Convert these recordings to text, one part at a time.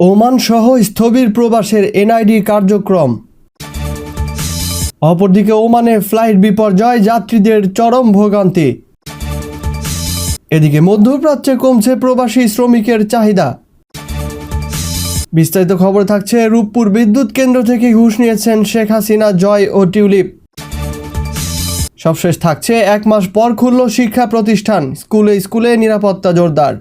Oman সহ স্থবির প্রবাসের এনআইডি কার্যক্রম। অপরদিকে ওমানে ফ্লাইট বিপর্যয়, যাত্রীদের চরম ভোগান্তি। এদিকে মধ্যপ্রাচ্যে কমছে প্রবাসী শ্রমিকের চাহিদা। বিস্তারিত খবর থাকছে, রূপপুর বিদ্যুৎ কেন্দ্র থেকে ঘুষ নিয়েছেন শেখ হাসিনা, জয় ও টিউলিপ। সবশেষ থাকছে, এক মাস পর খুলল শিক্ষা প্রতিষ্ঠান, স্কুলে স্কুলে নিরাপত্তা জোরদার।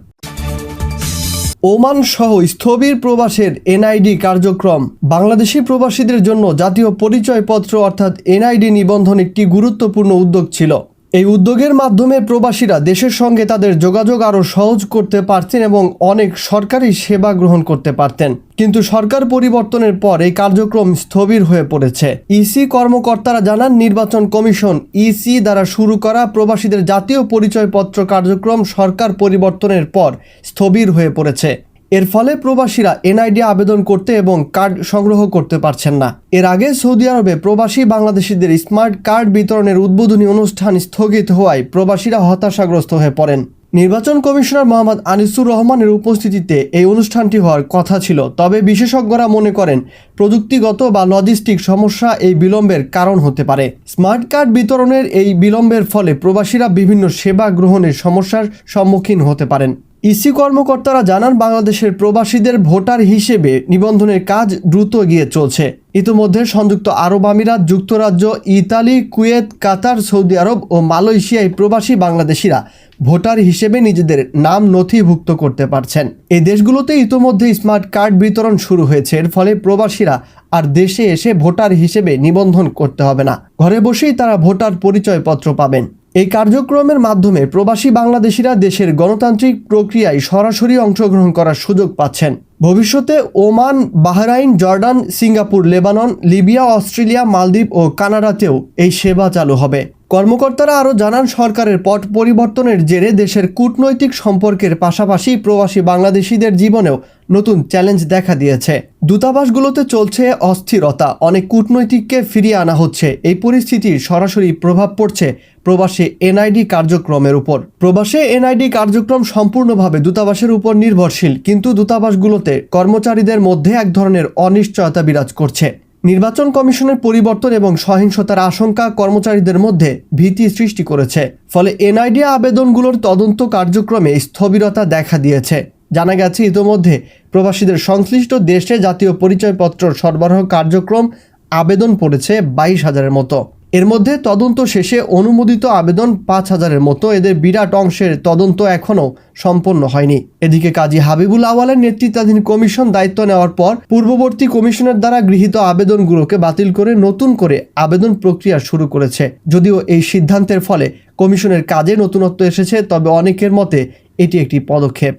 ওমান সহ স্থবির প্রবাসের এনআইডি কার্যক্রম। বাংলাদেশি প্রবাসীদের জন্য জাতীয় পরিচয়পত্র অর্থাৎ এনআইডি নিবন্ধন একটি গুরুত্বপূর্ণ উদ্যোগ ছিল। এই উদ্যোগের মাধ্যমে প্রবাসীরা দেশের সঙ্গে তাদের যোগাযোগ আরও সহজ করতে পারতেন এবং অনেক সরকারি সেবা গ্রহণ করতে পারতেন। কিন্তু সরকার পরিবর্তনের পর এই কার্যক্রম স্থবির হয়ে পড়েছে। ইসি কর্মকর্তারা জানান, নির্বাচন কমিশন ইসি দ্বারা শুরু করা প্রবাসীদের জাতীয় পরিচয়পত্র কার্যক্রম সরকার পরিবর্তনের পর স্থবির হয়ে পড়েছে। এর ফলে প্রবাসীরা এনআইডি আবেদন করতে এবং কার্ড সংগ্রহ করতে পারছেন না। এর আগে সৌদি আরবে প্রবাসী বাংলাদেশিদের স্মার্ট কার্ড বিতরণের উদ্বোধনী অনুষ্ঠান স্থগিত হওয়ায় প্রবাসীরা হতাশাগ্রস্ত হয়ে পড়েন। নির্বাচন কমিশনার মোহাম্মদ আনিসুর রহমানের উপস্থিতিতে এই অনুষ্ঠানটি হওয়ার কথা ছিল, তবে বিশেষজ্ঞরা মনে করেন প্রযুক্তিগত বা লজিস্টিক সমস্যা এই বিলম্বের কারণ হতে পারে। স্মার্ট কার্ড বিতরণের এই বিলম্বের ফলে প্রবাসীরা বিভিন্ন সেবা গ্রহণের সমস্যার সম্মুখীন হতে পারেন। ইসি কর্মকর্তারা জানান, বাংলাদেশের প্রবাসীদের ভোটার হিসেবে নিবন্ধনের কাজ দ্রুত গিয়ে চলছে। ইতিমধ্যে সংযুক্ত আরব আমিরাত, যুক্তরাজ্য, ইতালি, কুয়েত, কাতার, সৌদি আরব ও মালয়েশিয়ায় প্রবাসী বাংলাদেশিরা ভোটার হিসেবে নিজেদের নাম নথিভুক্ত করতে পারছেন। এই দেশগুলোতে ইতোমধ্যে স্মার্ট কার্ড বিতরণ শুরু হয়েছে। এর ফলে প্রবাসীরা আর দেশে এসে ভোটার হিসেবে নিবন্ধন করতে হবে না। ঘরে বসেই তারা ভোটার পরিচয়পত্র পাবেন। এই কার্যক্রমের মাধ্যমে প্রবাসী বাংলাদেশিরা দেশের গণতান্ত্রিক প্রক্রিয়ায় সরাসরি অংশগ্রহণ করার সুযোগ পাচ্ছেন। ভবিষ্যতে Oman, Bahrain, Jordan, Singapore, Lebanon, Libya, Australia, মালদ্বীপ ও কানাডাতেও এই সেবা চালু হবে। কর্মকর্তারা আরও জানান, সরকারের পট পরিবর্তনের জেরে দেশের কূটনৈতিক সম্পর্কের পাশাপাশি প্রবাসী বাংলাদেশিদের জীবনেও নতুন চ্যালেঞ্জ দেখা দিয়েছে। দূতাবাসগুলোতে চলছে অস্থিরতা, অনেক কূটনৈতিককে ফিরিয়ে আনা হচ্ছে। এই পরিস্থিতির সরাসরি প্রভাব পড়ছে প্রবাসী এনআইডি কার্যক্রমের উপর। প্রবাসে এনআইডি কার্যক্রম সম্পূর্ণভাবে দূতাবাসের উপর নির্ভরশীল, কিন্তু দূতাবাসগুলোতে কর্মচারীদের মধ্যে এক ধরনের অনিশ্চয়তা বিরাজ করছে। নির্বাচন কমিশনের পরিবর্তন এবং সহিংসতার আশঙ্কা কর্মচারীদের মধ্যে ভীতি সৃষ্টি করেছে। ফলে এনআইডি আবেদনগুলোর তদন্ত কার্যক্রমে স্থবিরতা দেখা দিয়েছে। জানা গেছে, ইতোমধ্যে প্রবাসীদের সংশ্লিষ্ট দেশে জাতীয় পরিচয়পত্র সরবরাহ কার্যক্রম আবেদন পড়েছে বাইশ হাজারের মতো। এর মধ্যে তদন্ত শেষে অনুমোদিত আবেদন পাঁচ হাজারের মতো। এদের বিরাট অংশের তদন্ত এখনও সম্পন্ন হয়নি। এদিকে কাজী হাবিবুল আওয়ালের নেতৃত্বাধীন কমিশন দায়িত্ব নেওয়ার পর পূর্ববর্তী কমিশনের দ্বারা গৃহীত আবেদনগুলোকে বাতিল করে নতুন করে আবেদন প্রক্রিয়া শুরু করেছে। যদিও এই সিদ্ধান্তের ফলে কমিশনের কাজে নতুনত্ব এসেছে, তবে অনেকের মতে এটি একটি পদক্ষেপ।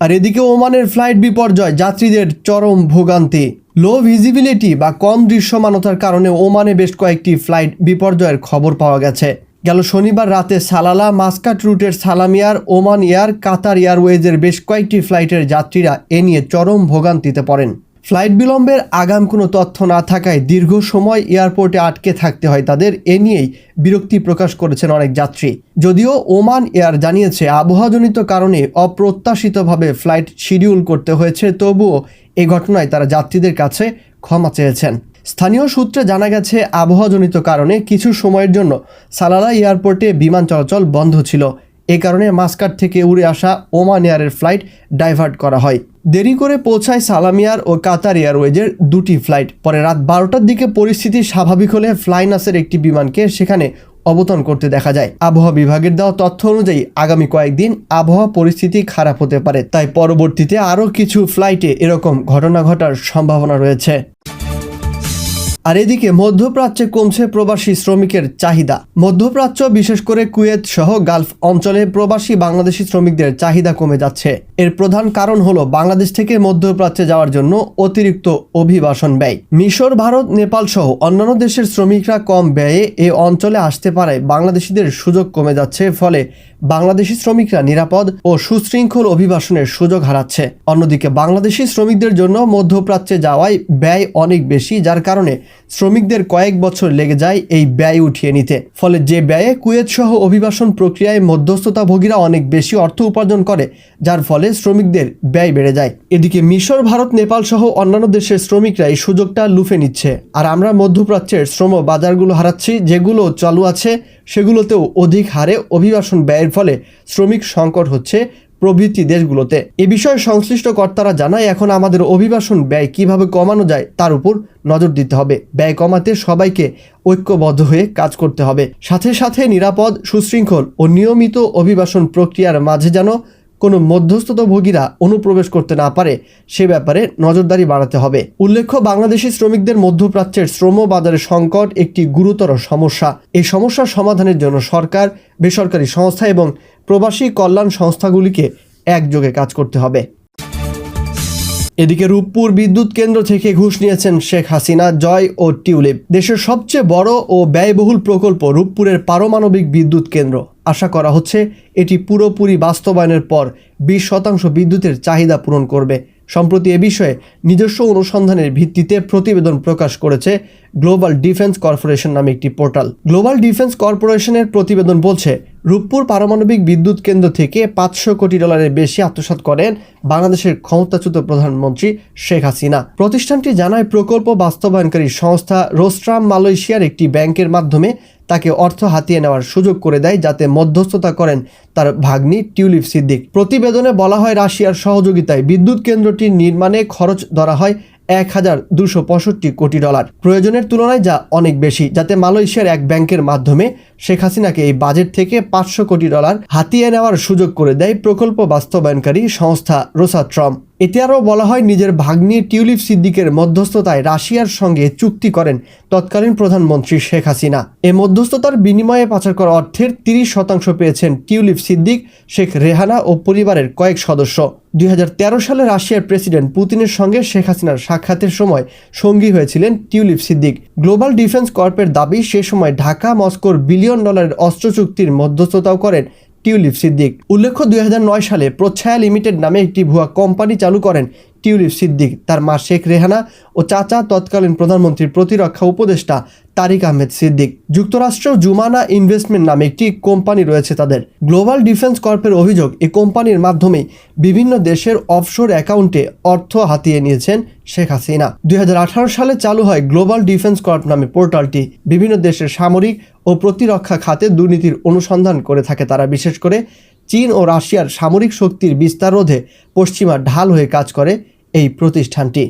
আর এদিকে ওমানের ফ্লাইট বিপর্যয়, যাত্রীদের চরম ভোগান্তি। লো ভিজিবিলিটি বা কম দৃশ্যমানতার কারণে ওমানে বেশ কয়েকটি ফ্লাইট বিপর্যয়ের খবর পাওয়া গেছে। গেল শনিবার রাতে সালালা, মাস্কাট রুটের সালামিয়ার, ওমান এয়ার, কাতার এয়ারওয়েজের বেশ কয়েকটি ফ্লাইটের যাত্রীরা এ নিয়ে চরম ভোগান্তিতে পড়েন। ফ্লাইট বিলম্বের আগাম কোনো তথ্য না থাকায় দীর্ঘ সময় এয়ারপোর্টে আটকে থাকতে হয় তাদের, এ নিয়েই বিরক্তি প্রকাশ করেছেন অনেক যাত্রী। যদিও ওমান এয়ার জানিয়েছে, আবহাওয়াজনিত কারণে অপ্রত্যাশিতভাবে ফ্লাইট শিডিউল করতে হয়েছে, তবুও এ ঘটনায় তারা যাত্রীদের কাছে ক্ষমা চেয়েছেন। স্থানীয় সূত্রে জানা গেছে, আবহাওয়াজনিত কারণে কিছু সময়ের জন্য সালালা এয়ারপোর্টে বিমান চলাচল বন্ধ ছিল। এ কারণে মাস্কাট থেকে উড়ে আসা ওমান এয়ারের ফ্লাইট ডাইভার্ট করা হয়। দেরি করে পৌঁছায় সালামিয়ার ও কাতার এয়ারওয়েজের দুটি ফ্লাইট। পরে রাত বারোটার দিকে পরিস্থিতি স্বাভাবিক হলে ফ্লাইনাসের একটি বিমানকে সেখানে অবতরণ করতে দেখা যায়। আবহাওয়া বিভাগের দেওয়া তথ্য অনুযায়ী আগামী কয়েকদিন আবহাওয়া পরিস্থিতি খারাপ হতে পারে। তাই পরবর্তীতে আরও কিছু ফ্লাইটে এরকম ঘটনা ঘটার সম্ভাবনা রয়েছে। আর এদিকে মধ্যপ্রাচ্যে কমছে প্রবাসী শ্রমিকের চাহিদা। মধ্যপ্রাচ্য, বিশেষ করে কুয়েত সহ গালফ অঞ্চলে প্রবাসী বাংলাদেশি শ্রমিকদের চাহিদা কমে যাচ্ছে। এর প্রধান কারণ হলো বাংলাদেশ থেকে মধ্যপ্রাচ্যে যাওয়ার জন্য অতিরিক্ত অভিবাসন ব্যয়। মিশর, ভারত, নেপাল সহ অন্যান্য দেশের শ্রমিকরা কম ব্যয়ে এ অঞ্চলে আসতে পারায় বাংলাদেশিদের সুযোগ কমে যাচ্ছে, ফলে বাংলাদেশি শ্রমিকরা নিরাপদ ও সুশৃঙ্খল অভিবাসনের সুযোগ হারাচ্ছে। অন্যদিকে বাংলাদেশি শ্রমিকদের জন্য মধ্যপ্রাচ্যে যাওয়ায় ব্যয় অনেক বেশি, যার কারণে শ্রমিকদের কয়েক বছর লেগে যায় এই ব্যয় উঠিয়ে নিতে। ফলে যে ব্যয়ে কুয়েত সহ অভিবাসন প্রক্রিয়ায় মধ্যস্থতাভোগীরা অনেক বেশি অর্থ উপার্জন করে, যার ফলে শ্রমিকদের ব্যয় বেড়ে যায়। এদিকে মিশর, ভারত, নেপাল সহ অন্যান্য দেশের শ্রমিকরা এই সুযোগটা লুফে নিচ্ছে। আর আমরা মধ্যপ্রাচ্যের শ্রম বাজারগুলো হারাচ্ছি, যেগুলো চালু আছে, সেগুলোতেও অধিক হারে অভিবাসন ব্যয়ের ফলে শ্রমিক সংকট হচ্ছে প্রভৃতি দেশগুলোতে। এ বিষয়ে সংশ্লিষ্ট কর্তারা জানায়, এখন আমাদের অভিবাসন ব্যয় কীভাবে কমানো যায় তার উপর নজর দিতে হবে। ব্যয় কমাতে সবাইকে ঐক্যবদ্ধ হয়ে কাজ করতে হবে। সাথে সাথে নিরাপদ, সুশৃঙ্খল ও নিয়মিত অভিবাসন প্রক্রিয়ার মাঝে যেন কোনো মধ্যস্থতাভোগীরা অনুপ্রবেশ করতে না পারে, সে ব্যাপারে নজরদারি বাড়াতে হবে। উল্লেখ্য, বাংলাদেশি শ্রমিকদের মধ্যপ্রাচ্যের শ্রম বাজারের সংকট একটি গুরুতর সমস্যা। এই সমস্যার সমাধানের জন্য সরকার, বেসরকারি সংস্থা এবং প্রবাসী কল্যাণ সংস্থাগুলিকে একযোগে কাজ করতে হবে। এদিকে রূপপুর বিদ্যুৎ কেন্দ্র থেকে ঘুষ নিয়েছেন শেখ হাসিনা, জয় ও টিউলিপ। দেশের সবচেয়ে বড় ও ব্যয়বহুল প্রকল্প রূপপুরের পারমাণবিক বিদ্যুৎ কেন্দ্র। আশা করা হচ্ছে এটি পুরোপুরি বাস্তবায়নের পর বিশ শতাংশ বিদ্যুতের চাহিদা পূরণ করবে। সম্প্রতি এ বিষয়ে নিজস্ব অনুসন্ধানের ভিত্তিতে প্রতিবেদন প্রকাশ করেছে গ্লোবাল ডিফেন্স কর্পোরেশন নামে একটি পোর্টাল। গ্লোবাল ডিফেন্স কর্পোরেশনের প্রতিবেদন বলছে, রূপপুর পারমাণবিক বিদ্যুৎ কেন্দ্র থেকে পাঁচশো কোটি ডলারের বেশি আত্মসাৎ করেন বাংলাদেশের ক্ষমতাচ্যুত প্রধানমন্ত্রী শেখ হাসিনা। প্রতিষ্ঠানটি জানায়, প্রকল্প বাস্তবায়নকারী সংস্থা রোস্ট্রাম মালয়েশিয়ার একটি ব্যাংকের মাধ্যমে তাকে অর্থ হাতিয়ে নেওয়ার সুযোগ করে দেয়, যাতে মধ্যস্থতা করেন তার ভাগ্নি টিউলিপ সিদ্দিক। প্রতিবেদনে বলা হয়, রাশিয়ার সহযোগিতায় বিদ্যুৎ কেন্দ্রটির নির্মাণে খরচ ধরা হয় এক হাজার দুশো পঁয়ষট্টি কোটি ডলার। প্রয়োজনের তুলনায় যা অনেক বেশি, যাতে মালয়েশিয়ার এক ব্যাংকের মাধ্যমে শেখ হাসিনাকে এই বাজেট থেকে পাঁচশো কোটি ডলার হাতিয়ে নেওয়ার সুযোগ করে দেয় প্রকল্প বাস্তবায়নকারী সংস্থা রোসা রোসাট্রম এতে আরও বলা হয়, নিজের ভাগ্নি টিউলিপ সিদ্দিকের মধ্যস্থতায় রাশিয়ার সঙ্গে চুক্তি করেন তৎকালীন প্রধানমন্ত্রী শেখ হাসিনা। এ মধ্যস্থতার বিনিময়ে পাচার করা অর্থের তিরিশ শতাংশ পেয়েছেন টিউলিপ সিদ্দিক, শেখ রেহানা ও পরিবারের কয়েক সদস্য। দুই হাজার তেরো সালে রাশিয়ার প্রেসিডেন্ট পুতিনের সঙ্গে শেখ হাসিনার সাক্ষাতের সময় সঙ্গী হয়েছিলেন টিউলিপ সিদ্দিক। গ্লোবাল ডিফেন্স কর্পের দাবি, সে সময় ঢাকা মস্কোর বিলিয়ন ডলারের অস্ত্র চুক্তির মধ্যস্থতাও করেন টিউলিপ সিদ্দিক। উল্লেখ্য, দুই হাজার নয় সালে প্রচ্ছায়া লিমিটেড নামে একটি ভুয়া কোম্পানি চালু করেন টিউলিপ সিদ্দিক, তার মা শেখ রেহানা ও চাচা তৎকালীন প্রধানমন্ত্রীর প্রতিরক্ষা উপদেষ্টা তারিক আহমেদ সিদ্দিক। যুক্তরাষ্ট্র জুমানা ইনভেস্টমেন্ট নামে একটি কোম্পানি রয়েছে তাদের। গ্লোবাল ডিফেন্স কর্পের অভিযোগ এই কোম্পানির মাধ্যমেই বিভিন্ন দেশের অফশোর অ্যাকাউন্টে অর্থ হাতিয়ে নিয়েছেন শেখ হাসিনা। দুই হাজার আঠারো সালে চালু হয় গ্লোবাল ডিফেন্স কর্প নামে পোর্টালটি। বিভিন্ন দেশের সামরিক ও প্রতিরক্ষা খাতে দুর্নীতির অনুসন্ধান করে থাকে তারা। বিশেষ করে চীন ও রাশিয়ার সামরিক শক্তির বিস্তার রোধে পশ্চিমা ঢাল হয়ে কাজ করে এই প্রতিষ্ঠানটি।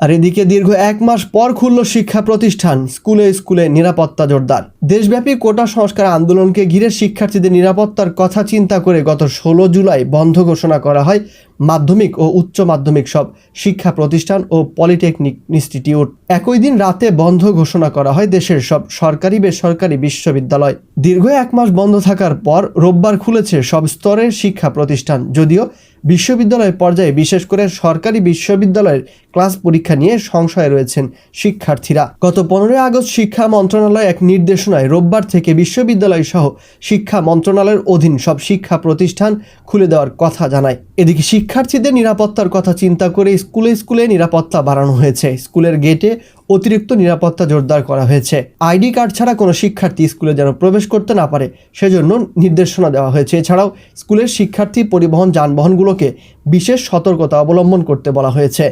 আর এদিকে দীর্ঘ এক মাস পর খুলল শিক্ষা প্রতিষ্ঠান, স্কুলে স্কুলে নিরাপত্তা জোরদার। দেশব্যাপী কোটা সংস্কার আন্দোলনকে ঘিরে শিক্ষার্থীদের নিরাপত্তার কথা চিন্তা করে গত ষোলো জুলাই বন্ধ ঘোষণা করা হয় মাধ্যমিক ও উচ্চ মাধ্যমিক সব শিক্ষা প্রতিষ্ঠান ও পলিটেকনিক ইনস্টিটিউট। একই দিন রাতে বন্ধ ঘোষণা করা হয় দেশের সব সরকারি বেসরকারি বিশ্ববিদ্যালয়। দীর্ঘ এক মাস বন্ধ থাকার পর রোববার খুলেছে সব স্তরের শিক্ষা প্রতিষ্ঠান, যদিও বিশ্ববিদ্যালয় পর্যায়ে বিশেষ করে সরকারি বিশ্ববিদ্যালয়ের ক্লাস পরীক্ষা নিয়ে সংশয়ে রয়েছেন শিক্ষার্থীরা। গত পনেরোই আগস্ট শিক্ষা মন্ত্রণালয় এক নির্দেশনায় রোববার থেকে বিশ্ববিদ্যালয় সহ শিক্ষা মন্ত্রণালয়ের অধীন সব শিক্ষা প্রতিষ্ঠান খুলে দেওয়ার কথা জানায়। এদিকে শিক্ষার্থীদের নিরাপত্তার কথা চিন্তা করে স্কুলে স্কুলে নিরাপত্তা বাড়ানো হয়েছে। স্কুলের গেটে অতিরিক্ত নিরাপত্তা জোরদার করা হয়েছে। আইডি কার্ড ছাড়া কোনো শিক্ষার্থী স্কুলে যেন প্রবেশ করতে না পারে, সেজন্য নির্দেশনা দেওয়া হয়েছে। এছাড়াও স্কুলের শিক্ষার্থী পরিবহন যানবাহনগুলোকে বিশেষ সতর্কতা অবলম্বন করতে বলা হয়েছে।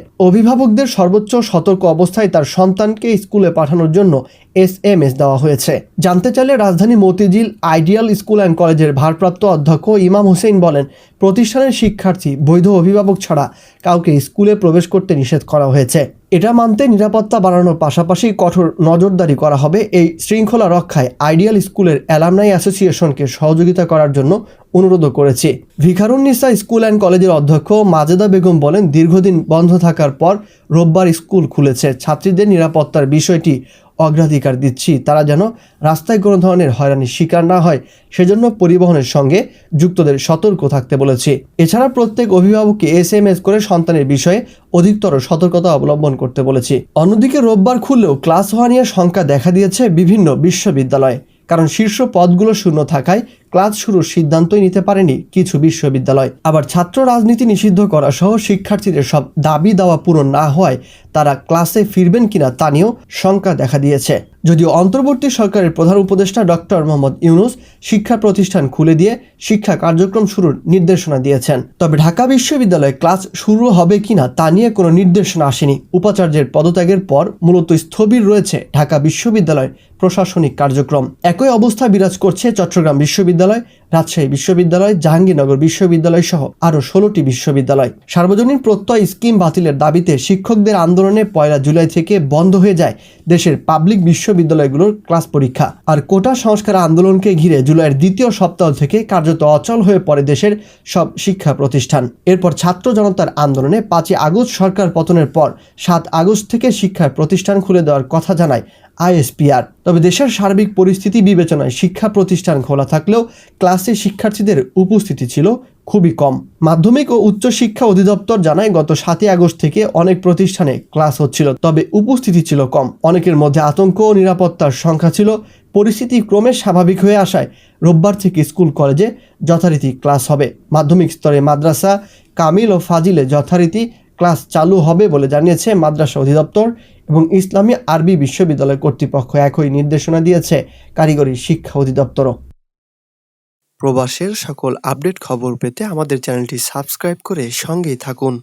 অভিভাবকদের সর্বোচ্চ সতর্ক অবস্থায় তার সন্তানকে স্কুলে পাঠানোর জন্য এস এম এস দেওয়া হয়েছে। জানতে চাইলে রাজধানী মতিঝিল আইডিয়াল স্কুল অ্যান্ড কলেজের ভারপ্রাপ্ত অধ্যক্ষ ইমাম হোসেন বলেন, প্রতিষ্ঠানের শিক্ষার্থী, বৈধ অভিভাবক ছাড়া কাউকে স্কুলে প্রবেশ করতে নিষেধ করা হয়েছে। এটা মানতে নিরাপত্তা বাড়ানোর পাশাপাশি কঠোর নজরদারি করা হবে এই শৃঙ্খলা রক্ষায় আইডিয়াল স্কুলের অ্যালামনাই অ্যাসোসিয়েশনকে সহযোগিতা করার জন্য অনুরোধ ভিখারুন ভিখারুন্নিসা স্কুল অ্যান্ড কলেজের অধ্যক্ষ মাজেদা বেগম বলেন, দীর্ঘদিন বন্ধ থাকার পর রোববার স্কুল খুলেছে। ছাত্রীদের নিরাপত্তার বিষয়টি অগ্রাধিকার দিচ্ছি। তারা যেন রাস্তায় কোনো ধরনের হয়রানির শিকার না হয়, সেজন্য পরিবহনের সঙ্গে যুক্তদের সতর্ক থাকতে বলেছি। এছাড়া প্রত্যেক অভিভাবককে এস এম এস করে সন্তানের বিষয়ে অধিকতর সতর্কতা অবলম্বন করতে বলেছি। অন্যদিকে রোববার খুললেও ক্লাস হওয়া নিয়ে সংখ্যা দেখা দিয়েছে বিভিন্ন বিশ্ববিদ্যালয়ে, কারণ শীর্ষ পদগুলো শূন্য থাকায় ক্লাস শুরুর সিদ্ধান্তই নিতে পারেনি কিছু বিশ্ববিদ্যালয়। আবার ছাত্র রাজনীতি নিষিদ্ধ করা সহ শিক্ষার্থীদের সব দাবি দাওয়া পূরণ না হওয়ায় তারা ক্লাসে ফিরবেন কিনা তা নিয়েও শঙ্কা দেখা দিয়েছে। যদিও অন্তর্বর্তী সরকারের প্রধান উপদেষ্টা ডক্টর মোহাম্মদ ইউনুস শিক্ষা প্রতিষ্ঠান খুলে দিয়ে শিক্ষা কার্যক্রম শুরুর নির্দেশনা দিয়েছেন। তবে ঢাকা বিশ্ববিদ্যালয়ে ক্লাস শুরু হবে কিনা তা নিয়ে কোনো নির্দেশনা আসেনি। উপাচার্যের পদত্যাগের পর মূলত স্থবির রয়েছে ঢাকা বিশ্ববিদ্যালয় প্রশাসনিক কার্যক্রম। একই অবস্থা বিরাজ করছে চট্টগ্রাম বিশ্ববিদ্যালয় রাজশাহী বিশ্ববিদ্যালয়, জাহাঙ্গীরনগর বিশ্ববিদ্যালয় সহ আরও ষোলোটি বিশ্ববিদ্যালয়। সার্বজনীন প্রত্যয় স্কিম বাতিলের দাবিতে শিক্ষকদের আন্দোলনে পয়লা জুলাই থেকে বন্ধ হয়ে যায় দেশের পাবলিক বিশ্ববিদ্যালয়গুলোর ক্লাস পরীক্ষা। আর কোটা সংস্কার আন্দোলনকে ঘিরে জুলাইয়ের দ্বিতীয় সপ্তাহ থেকে কার্যত অচল হয়ে পড়ে দেশের সব শিক্ষা প্রতিষ্ঠান। এরপর ছাত্র জনতার আন্দোলনে পাঁচই আগস্ট সরকার পতনের পর সাত আগস্ট থেকে শিক্ষা প্রতিষ্ঠান খুলে দেওয়ার কথা জানায় আইএসপিআর। তবে দেশের সার্বিক পরিস্থিতি বিবেচনায় শিক্ষা প্রতিষ্ঠান খোলা থাকলেও ক্লাসে শিক্ষার্থীদের উপস্থিতি ছিল খুবই কম। মাধ্যমিক ও উচ্চ শিক্ষা অধিদপ্তর জানায়, গত সাতই আগস্ট থেকে অনেক প্রতিষ্ঠানে ক্লাস হচ্ছিল, তবে উপস্থিতি ছিল কম। অনেকের মধ্যে আতঙ্ক ও নিরাপত্তার সংখ্যা ছিল। পরিস্থিতি ক্রমে স্বাভাবিক হয়ে আসায় রোববার থেকে স্কুল কলেজে যথারীতি ক্লাস হবে। মাধ্যমিক স্তরে মাদ্রাসা, কামিল ও ফাজিলে যথারীতি ক্লাস চালু হবে বলে জানিয়েছে মাদ্রাসা অধিদপ্তর। এবং ইসলামী আরবি বিশ্ববিদ্যালয় কর্তৃপক্ষ একই নির্দেশনা দিয়েছে কারিগরি শিক্ষা অধিদপ্তরও। প্রবাসের সকল আপডেট খবর পেতে আমাদের চ্যানেলটি সাবস্ক্রাইব করে সঙ্গেই থাকুন।